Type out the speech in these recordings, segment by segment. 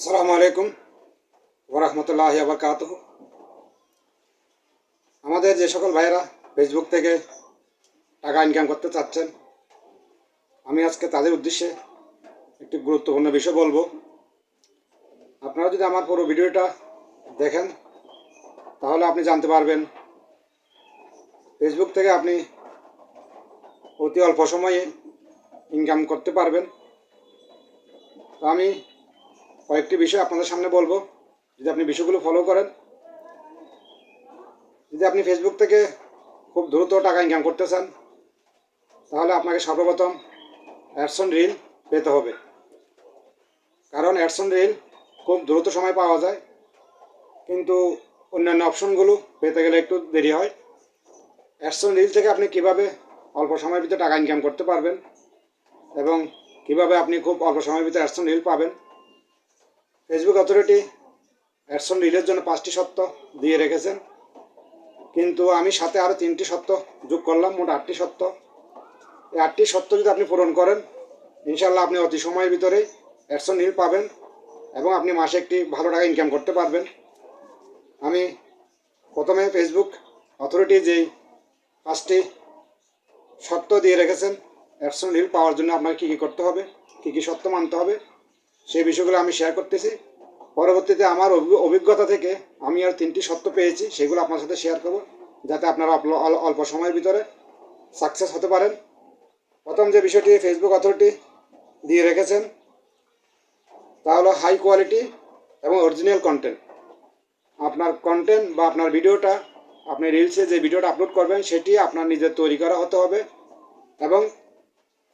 আসসালামু আলাইকুম ওরহমতুল্লাহ আবরকাত আমাদের যে সকল ভাইয়েরা ফেসবুক থেকে টাকা ইনকাম করতে চাচ্ছেন, আমি আজকে তাদের উদ্দেশ্যে একটি গুরুত্বপূর্ণ বিষয় বলব। আপনারা যদি আমার পুরো ভিডিওটা দেখেন, তাহলে আপনি জানতে পারবেন ফেসবুক থেকে আপনি অতি অল্প সময়ে ইনকাম করতে পারবেন। তো আমি কয়েকটি বিষয় আপনাদের সামনে বলব। যদি আপনি বিষয়গুলো ফলো করেন, যদি আপনি ফেসবুক থেকে খুব দ্রুত টাকা ইনকাম করতে চান, তাহলে আপনাকে সর্বপ্রথম অ্যাডসন রিল পেতে হবে। কারণ অ্যাডসন রিল খুব দ্রুত সময় পাওয়া যায়, কিন্তু অন্যান্য অপশনগুলো পেতে গেলে একটু দেরি হয়। অ্যাডসন রিল থেকে আপনি কীভাবে অল্প সময়ের ভিতরে টাকা ইনকাম করতে পারবেন এবং কীভাবে আপনি খুব অল্প সময়ের ভিতরে অ্যাডসন রিল পাবেন ফেসবুক অথরিটি অ্যাডসন রিলের জন্য পাঁচটি সত্য দিয়ে রেখেছেন। কিন্তু আমি সাথে আরও তিনটি সত্য যোগ করলাম, মোট আটটি সত্য এই আটটি সত্য যদি আপনি পূরণ করেন ইনশাল্লাহ আপনি অতি সময়ের ভিতরেই অ্যাডসন রিল পাবেন এবং আপনি মাসে একটি ভালো টাকা ইনকাম করতে পারবেন। আমি প্রথমে ফেসবুক অথরিটি যেই পাঁচটি সত্য দিয়ে রেখেছেন অ্যাডসন রিল পাওয়ার জন্য আপনাকে কী কী করতে হবে, কী কী সত্য মানতে হবে সেই বিষয়গুলো আমি শেয়ার করতেছি। পরবর্তীতে আমার অভি- অভিজ্ঞতা থেকে আমি আর তিনটি সত্য পেয়েছি, সেগুলো আপনার সাথে শেয়ার করব, যাতে আপনারা অল- অল্প সময়ের ভিতরে সাকসেস হতে পারেন। প্রথম যে বিষয়টি ফেসবুক অথরিটি দিয়ে রেখেছেন, তা হলো হাই কোয়ালিটি এবং অরিজিনাল কন্টেন্ট আপনার কন্টেন্ট বা আপনার ভিডিওটা, আপনি রিলসে যে ভিডিওটা আপলোড করবেন, সেটি আপনার নিজের তৈরি করা হতে হবে এবং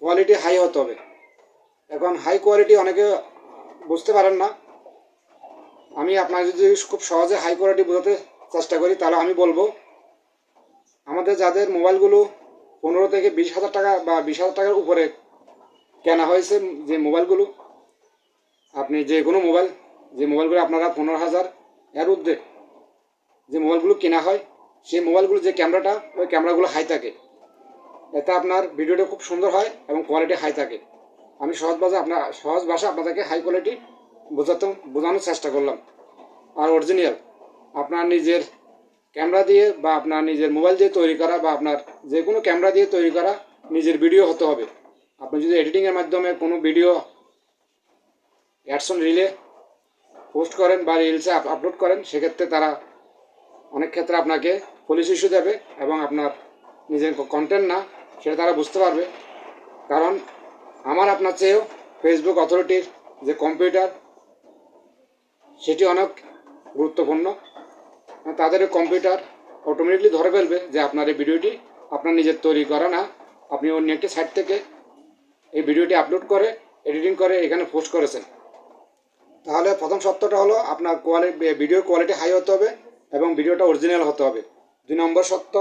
কোয়ালিটি হাই হতে হবে। এখন হাই কোয়ালিটি অনেকে বুঝতে পারেন না, আমি আপনার যদি খুব সহজে হাই কোয়ালিটি বোঝাতে চেষ্টা করি, তাহলে আমি বলব, আমাদের যাদের মোবাইলগুলো পনেরো থেকে বিশ হাজার টাকা বা বিশ হাজার টাকার উপরে কেনা হয়েছে, যে মোবাইলগুলো, আপনি যে কোনো মোবাইল, যে মোবাইলগুলো আপনারা পনেরো হাজার এর ঊর্ধ্বে যে মোবাইলগুলো কেনা হয়, সেই মোবাইলগুলো যে ক্যামেরাটা, ওই ক্যামেরাগুলো হাই থাকে। এতে আপনার ভিডিওটা খুব সুন্দর হয় এবং কোয়ালিটি হাই থাকে। আমি সহজ ভাষা আপনার, সহজ ভাষা আপনাদেরকে হাই কোয়ালিটি বোঝাতে, বোঝানোর চেষ্টা করলাম। আর অরিজিনাল আপনার নিজের ক্যামেরা দিয়ে বা আপনার নিজের মোবাইল দিয়ে তৈরি করা বা আপনার যে কোনো ক্যামেরা দিয়ে তৈরি করা নিজের ভিডিও হতে হবে। আপনি যদি এডিটিংয়ের মাধ্যমে কোনো ভিডিও অ্যাডসন রিলে পোস্ট করেন বা রিলসে আপলোড করেন, সেক্ষেত্রে তারা অনেক ক্ষেত্রে আপনাকে পুলিশ ইস্যু দেবে এবং আপনার নিজের কন্টেন্ট না, সেটা তারা বুঝতে পারবে। কারণ আমার আপনার চেয়েও ফেসবুক অথরিটির যে কম্পিউটার সেটি অনেক গুরুত্বপূর্ণ। তাদের কম্পিউটার অটোমেটিকলি ধরে ফেলবে যে আপনার এই ভিডিওটি আপনার নিজের তৈরি করা না। আপনি অন্য একটি সাইট থেকে এই ভিডিওটি আপলোড করে এডিটিং করে এখানে পোস্ট করেছেন। তাহলে প্রথম সত্যটা হলো আপনার কোয়ালিটি ভিডিওর কোয়ালিটি হাই হতে হবে এবং ভিডিওটা অরিজিনাল হতে হবে। দুই নম্বর সত্য,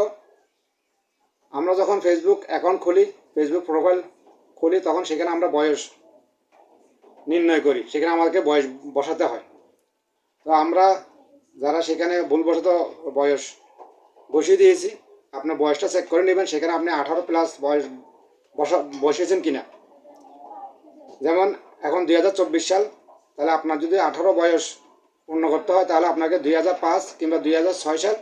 আমরা যখন ফেসবুক অ্যাকাউন্ট খুলি ফেসবুক প্রোফাইল খুলি তখন সেখানে আমরা বয়স নির্ণয় করি, সেখানে আমাদেরকে বয়স বসাতে হয়। তো আমরা যারা সেখানে ভুলবশত বয়স বসিয়ে দিয়েছি আপনার বয়সটা চেক করে নেবেন, সেখানে আপনি আঠারো প্লাস বয়স বসা, বসিয়েছেন কি না যেমন এখন দুই হাজার চব্বিশ সাল, তাহলে আপনার যদি আঠারো বয়স পূর্ণ করতে হয়, তাহলে আপনাকে দুই হাজার পাঁচ কিংবা দুই হাজার ছয় সাল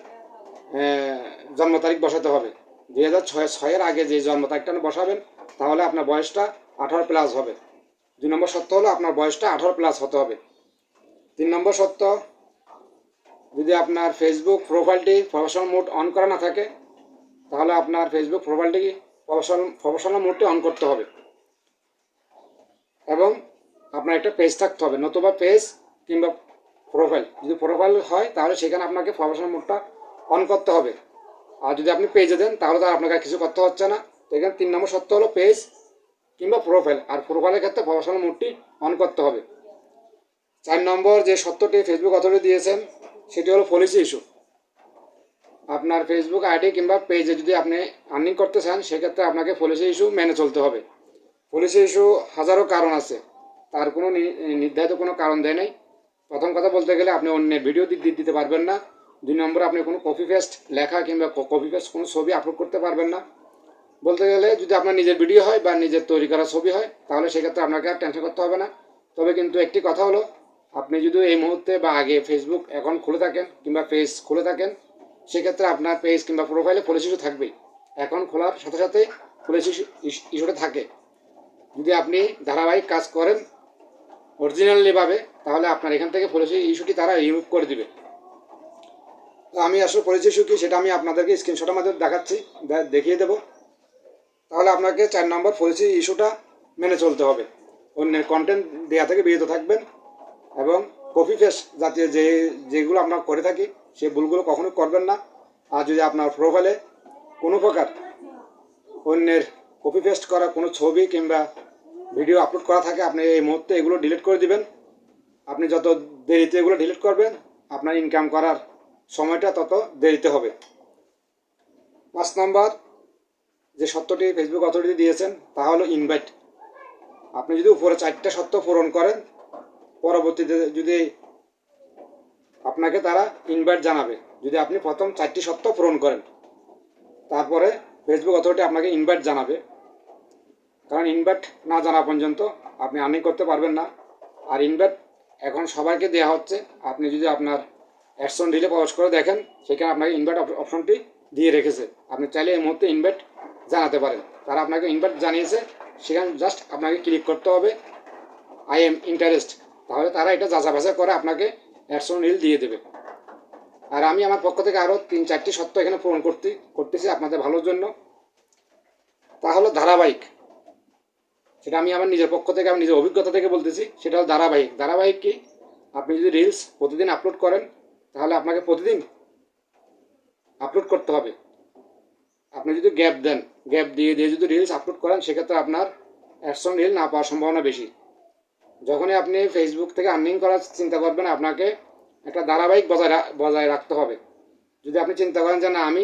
জন্ম তারিখ বসাতে হবে। দুই হাজার ছয়, ছয়ের আগে যে জন্ম তারিখটা বসাবেন তাহলে আপনার বয়সটা আঠারো প্লাস হবে। দুই নম্বর সত্য হলো আপনার বয়সটা আঠারো প্লাস হতে হবে। তিন নম্বর সত্য, যদি আপনার ফেসবুক প্রোফাইলটি প্রফেশনাল মোড অন করা না থাকে, তাহলে আপনার ফেসবুক প্রোফাইলটি প্রফেশনাল প্রফেশনাল মোডটি অন করতে হবে। এবং আপনার একটা পেজ থাকতে হবে, নতুবা পেজ কিংবা প্রোফাইল যদি প্রোফাইল হয়, তাহলে সেখানে আপনাকে প্রফেশনাল মোডটা অন করতে হবে। আর যদি আপনি পেজে দেন, তাহলে তো আপনাকে কিছু করতে হচ্ছে না। এখানে তিন নম্বর সত্য হলো পেজ কিংবা প্রোফাইল আর প্রোফাইলের ক্ষেত্রে প্রফেশনাল মোডটি অন করতে হবে। চার নম্বর যে সত্যটি ফেসবুক অথরিটি দিয়েছেন, সেটি হলো পলিসি ইস্যু আপনার ফেসবুক আইডি কিংবা পেজে যদি আপনি আর্নিং করতে চান, সেক্ষেত্রে আপনাকে পলিসি ইস্যু মেনে চলতে হবে। পলিসি ইস্যু হাজারো কারণ আছে। তার কোনো নির্ধারিত কোনো কারণ দেয় নাই। প্রথম কথা বলতে গেলে আপনি অন্যের ভিডিও দিতে পারবেন না। দুই নম্বরে আপনি কোনো কপি পেস্ট লেখা কিংবা কপি পেস্ট কোনো ছবি আপলোড করতে পারবেন না। বলতে গেলে যদি আপনার নিজের ভিডিও হয় বা নিজের তৈরি করা ছবি হয়, তাহলে সেক্ষেত্রে আপনাকে আর টেনশন করতে হবে না। তবে কিন্তু একটি কথা হলো, আপনি যদি এই মুহূর্তে বা আগে ফেসবুক অ্যাকাউন্ট খুলে থাকেন কিংবা পেজ খুলে থাকেন, সেক্ষেত্রে আপনার পেজ কিংবা প্রোফাইলে পলিসি ইস্যু থাকবেই। অ্যাকাউন্ট খোলার সাথে সাথে পলিসি ইস্যুটা থাকে। যদি আপনি ধারাবাহিক কাজ করেন অরিজিনালিভাবে তাহলে আপনার এখান থেকে পলিসি ইস্যুটি তারা রিমুভ করে দিবে। তো আমি আসলে পলিসি ইস্যু কি সেটা আমি আপনাদেরকে স্ক্রিনশটের মাধ্যমে দেখাচ্ছি দেখিয়ে দেবো। তাহলে আপনাকে চার নম্বর পলিসি ইস্যুটা মেনে চলতে হবে। অন্যের কন্টেন্ট দেওয়া থেকে বিরত থাকবেন এবং কপি পেস্ট জাতীয় যে, যেগুলো আমরা করে থাকি সেই ভুলগুলো কখনোই করবেন না। আর যদি আপনার প্রোফাইলে কোনো প্রকার অন্যের কপি পেস্ট করা কোনো ছবি কিংবা ভিডিও আপলোড করা থাকে, আপনি এই মুহূর্তে এগুলো ডিলিট করে দিবেন। আপনি যত দেরিতে এগুলো ডিলিট করবেন, আপনার ইনকাম করার সময়টা তত দেরিতে হবে। পাঁচ নম্বর যে সত্যটি ফেসবুক অথরিটি দিয়েছেন, তা হলো ইনভাইট আপনি যদি উপরে চারটে সত্য পূরণ করেন, পরবর্তীতে যদি আপনাকে তারা ইনভাইট জানাবে, যদি আপনি প্রথম চারটি সত্য পূরণ করেন, তারপরে ফেসবুক অথরিটি আপনাকে ইনভাইট জানাবে। কারণ ইনভাইট না জানা পর্যন্ত আপনি আর্নিং করতে পারবেন না। আর ইনভাইট এখন সবাইকে দেওয়া হচ্ছে। আপনি যদি আপনার অ্যাকশন রিলে প্রবেশ করে দেখেন, সেখানে আপনাকে ইনভাইট অপশনটি দিয়ে রেখেছে। আপনি চাইলে এই মুহূর্তে ইনভাইট জানাতে পারেন। তারা আপনাকে ইনভাইট জানিয়েছে, সেখানে জাস্ট আপনাকে ক্লিক করতে হবে আই এম ইন্টারেস্ট তাহলে তারা এটা যাচা বাছাই করে আপনাকে অ্যাকশন রিল দিয়ে দেবে। আর আমি আমার পক্ষ থেকে আরও তিন, চারটি সত্য এখানে পূরণ করতে, করতেছি আপনাদের ভালোর জন্য। তা হলো ধারাবাহিক। সেটা আমি আমার নিজের পক্ষ থেকে আমি নিজের অভিজ্ঞতা থেকে বলতেছি, সেটা হলো ধারাবাহিক। ধারাবাহিক কি? আপনি যদি রিলস প্রতিদিন আপলোড করেন, তাহলে আপনাকে প্রতিদিন আপলোড করতে হবে। আপনি যদি গ্যাপ দেন গ্যাপ দিয়ে দিয়ে যদি রিলস আপলোড করেন, সেক্ষেত্রে আপনার অ্যাকশন রিল না পাওয়ার সম্ভাবনা বেশি। যখনই আপনি ফেসবুক থেকে আর্নিং করার চিন্তা করবেন, আপনাকে একটা ধারাবাহিক বজায় বজায় রাখতে হবে। যদি আপনি চিন্তা করেন যে না, আমি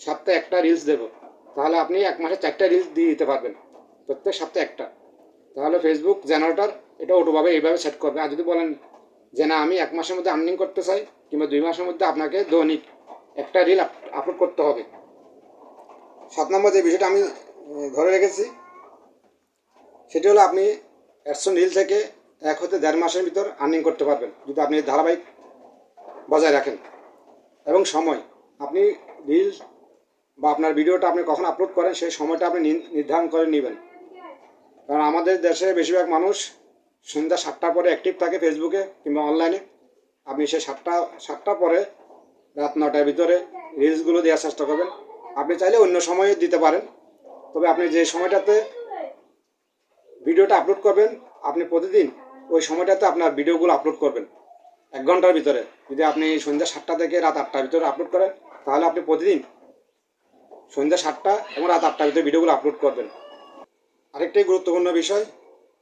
সপ্তাহে একটা রিলস দেবো, তাহলে আপনি এক মাসে চারটা রিলস দিয়ে দিতে পারবেন, প্রত্যেক সপ্তাহে একটা। তাহলে ফেসবুক জেনারেটর এটা অটোভাবে এইভাবে সেট করবে। আর যদি বলেন যে না, আমি এক মাসের মধ্যে আর্নিং করতে চাই, কিংবা দুই মাসের মধ্যে আপনাকে দৈনিক একটা রিল আপলোড করতে হবে সাত নম্বর যে বিষয়টা আমি ধরে রেখেছি, সেটি হলো আপনি অ্যাডসন রিল থেকে এক হতে দেড় মাসের ভিতর আর্নিং করতে পারবেন, যদি আপনি ধারাবাহিক বজায় রাখেন। এবং সময়, আপনি রিল বা আপনার ভিডিওটা আপনি কখন আপলোড করেন, সেই সময়টা আপনি নির- নির্ধারণ করে নেবেন। কারণ আমাদের দেশে বেশিরভাগ মানুষ সন্ধ্যা সাতটার পরে অ্যাক্টিভ থাকে ফেসবুকে কিংবা অনলাইনে আপনি সেই সাতটা সাতটা পরে রাত নটার ভিতরে রিলসগুলো দেওয়ার চেষ্টা করবেন। আপনি চাইলে অন্য সময়ে দিতে পারেন। তবে আপনি যে সময়টাতে ভিডিওটা আপলোড করবেন, আপনি প্রতিদিন ওই সময়টাতে আপনার ভিডিওগুলো আপলোড করবেন। এক ঘণ্টার ভিতরে। যদি আপনি সন্ধ্যা সাতটা থেকে রাত আটটার ভিতরে আপলোড করেন, তাহলে আপনি প্রতিদিন সন্ধ্যা সাতটা এবং রাত আটটার ভিতরে ভিডিওগুলো আপলোড করবেন। আরেকটি গুরুত্বপূর্ণ বিষয়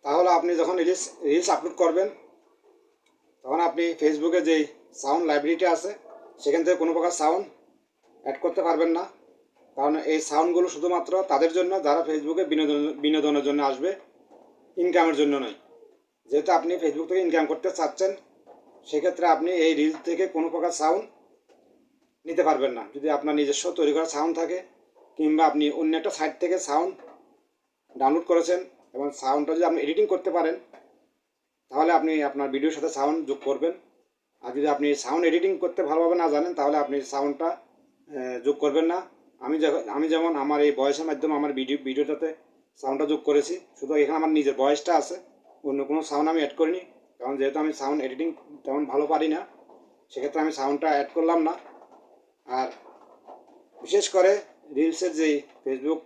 তাহলে আপনি যখন রিলস রিলস আপলোড করবেন, তখন আপনি ফেসবুকে যেই সাউন্ড লাইব্রেরিটা আছে, সেখান থেকে কোনো প্রকার সাউন্ড অ্যাড করতে পারবেন না। কারণ এই সাউন্ডগুলো শুধুমাত্র তাদের জন্য, যারা ফেসবুকে বিনোদন, বিনোদনের জন্য আসবে ইনকামের জন্য নয়। যেহেতু আপনি ফেসবুক থেকে ইনকাম করতে চাচ্ছেন, সেক্ষেত্রে আপনি এই রিল থেকে কোনো প্রকার সাউন্ড নিতে পারবেন না। যদি আপনার নিজস্ব তৈরি করা সাউন্ড থাকে, কিংবা আপনি অন্য একটা সাইট থেকে সাউন্ড ডাউনলোড করেছেন, এবং সাউন্ডটা যদি আপনি এডিটিং করতে পারেন, তাহলে আপনি আপনার ভিডিওর সাথে সাউন্ড যোগ করবেন। আর যদি আপনি সাউন্ড এডিটিং করতে ভালোভাবে না জানেন, তাহলে আপনি সাউন্ডটা যোগ করবেন না। আমি আমি যেমন আমার এই ভয়েসের মাধ্যমে আমার ভিডিও ভিডিওটাতে সাউন্ডটা যোগ করেছি, শুধু এখানে আমার নিজের ভয়েসটা আছে, অন্য কোনো সাউন্ড আমি অ্যাড করিনি, কারণ যেহেতু আমি সাউন্ড এডিটিং তেমন ভালো পারি না, সেক্ষেত্রে আমি সাউন্ডটা অ্যাড করলাম না। আর বিশেষ করে রিলসের যেই ফেসবুক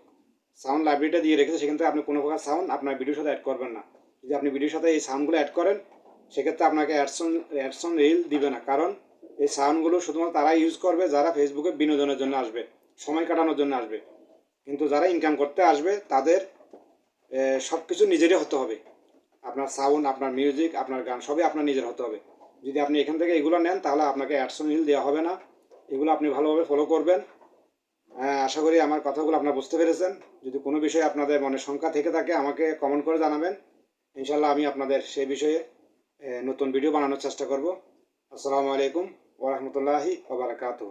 সাউন্ড লাইব্রেরিটা দিয়ে রেখেছে, সেখান থেকে আপনি কোনো প্রকার সাউন্ড আপনার ভিডিওর সাথে অ্যাড করবেন না। যদি আপনি ভিডিওর সাথে এই সাউন্ডগুলো অ্যাড করেন, সেক্ষেত্রে আপনাকে অ্যাডসন অ্যাডসন রিল দিবে না, কারণ এই সাউন্ডগুলো শুধুমাত্র তারাই ইউজ করবে যারা ফেসবুকে বিনোদনের জন্য আসবে। সময় কাটানোর জন্য আসবে। কিন্তু যারা ইনকাম করতে আসবে তাদের সব কিছু নিজেরই হতে হবে। আপনার সাউন্ড আপনার মিউজিক আপনার গান সবই আপনার নিজের হতে হবে। যদি আপনি এখান থেকে এগুলো নেন তাহলে আপনাকে অ্যাডসন হিল দেওয়া হবে না। এগুলো আপনি ভালোভাবে ফলো করবেন। হ্যাঁ, আশা করি আমার কথাগুলো আপনারা বুঝতে পেরেছেন। যদি কোনো বিষয়ে আপনাদের মনে শঙ্কা থেকে থাকে আমাকে কমেন্ট করে জানাবেন। ইনশাল্লাহ আমি আপনাদের সেই বিষয়ে নতুন ভিডিও বানানোর চেষ্টা করব। আসসালামু আলাইকুম ওরহমতুল্লাহি ওবরাকাতুহ